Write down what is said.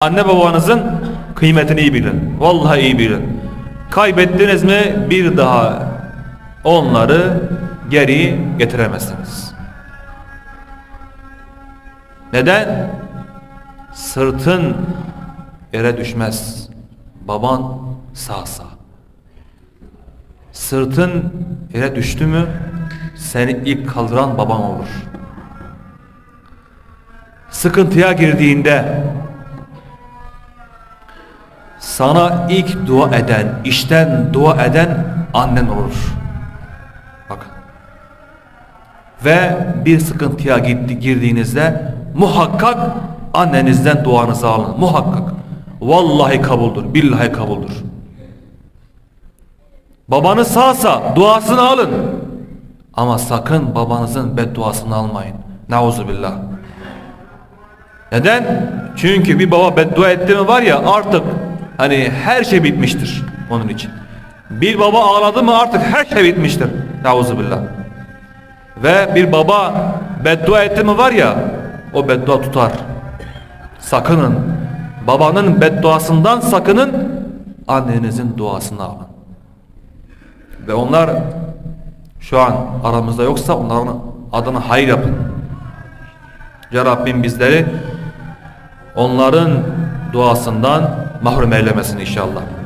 Anne babanızın kıymetini iyi bilin. Vallahi iyi bilin. Kaybettiniz mi bir daha onları geri getiremezsiniz. Neden? Sırtın yere düşmez. Baban sağsa. Sırtın yere düştü mü seni ilk kaldıran baban olur. Sıkıntıya girdiğinde sana ilk dua eden, işten dua eden annen olur. Bakın. Ve bir sıkıntıya gitti, girdiğinizde muhakkak annenizden duanızı alın. Muhakkak. Vallahi kabuldur, billahi kabuldur. Babanız sağsa duasını alın. Ama sakın babanızın bedduasını almayın. Nauzubillah. Neden? Çünkü bir baba beddua etti mi var ya artık hani her şey bitmiştir onun için. Bir baba ağladı mı artık her şey bitmiştir. Nauzubillah. Ve bir baba beddua etti mi var ya o beddua tutar. Sakının. Babanın bedduasından sakının. Annenizin duasını alın. Ve onlar şu an aramızda yoksa onların adına hayır yapın. Ya Rabbim bizleri onların duasından mahrum eylemesin inşallah.